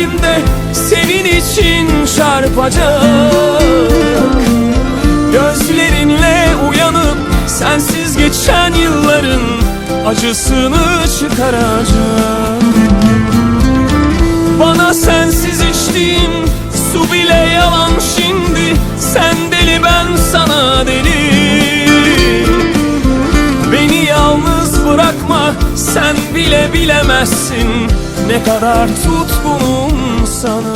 kalbimde Senin için çarpacak. Gözlerinle uyanıp Sensiz geçen yılların Acısını çıkaracak. Bana sensiz içtiğim Su bile yalan şimdi Sen deli ben sana deli. Beni yalnız bırakma sen bile bilemezsin Ne kadar tutkunum sana